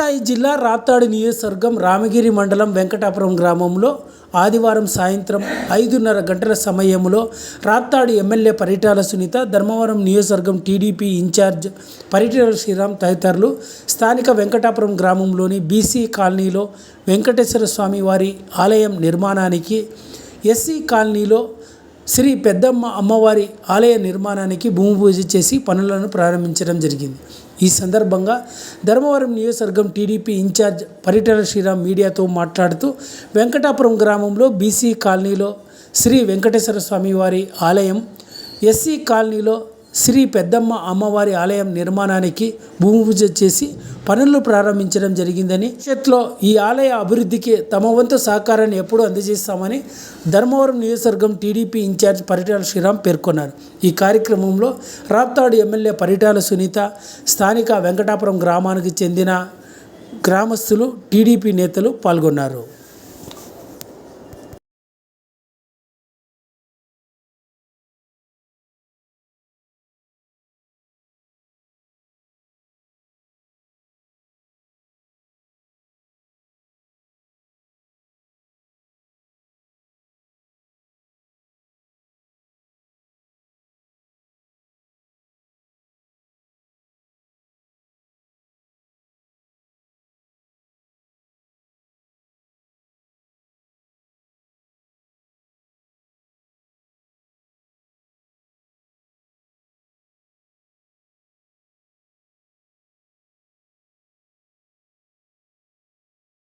సత్యసాయి జిల్లా రాప్తాడు నియోజకవర్గం రామగిరి మండలం వెంకటాపురం గ్రామంలో ఆదివారం సాయంత్రం ఐదున్నర గంటల సమయంలో రాప్తాడు ఎమ్మెల్యే పరిటాల సునీత ధర్మవరం నియోజకవర్గం టీడీపీ ఇన్ఛార్జ్ పరిటాల శ్రీరామ్ తదితరులు స్థానిక వెంకటాపురం గ్రామంలోని బీసీ కాలనీలో వెంకటేశ్వర స్వామి వారి ఆలయం నిర్మాణానికి ఎస్సీ కాలనీలో శ్రీ పెద్దమ్మ అమ్మవారి ఆలయ నిర్మాణానికి భూమి పూజ చేసి పనులను ప్రారంభించడం జరిగింది. ఈ సందర్భంగా ధర్మవరం నియోజకవర్గం టీడీపీ ఇన్ఛార్జ్ పరిటాల శ్రీరామ్ మీడియాతో మాట్లాడుతూ వెంకటాపురం గ్రామంలో బీసీ కాలనీలో శ్రీ వెంకటేశ్వర స్వామి వారి ఆలయం ఎస్సీ కాలనీలో శ్రీ పెద్దమ్మ అమ్మవారి ఆలయం నిర్మాణానికి భూమి పూజ చేసి పనులు ప్రారంభించడం జరిగిందని భవిష్యత్తులో ఈ ఆలయ అభివృద్ధికి తమ వంతు సహకారాన్ని ఎప్పుడూ అందజేస్తామని ధర్మవరం నియోజకవర్గం టీడీపీ ఇన్ఛార్జ్ పరిటాల శ్రీరామ్ పేర్కొన్నారు. ఈ కార్యక్రమంలో రాప్తాడు ఎమ్మెల్యే పరిటాల సునీత స్థానిక వెంకటాపురం గ్రామానికి చెందిన గ్రామస్తులు టీడీపీ నేతలు పాల్గొన్నారు.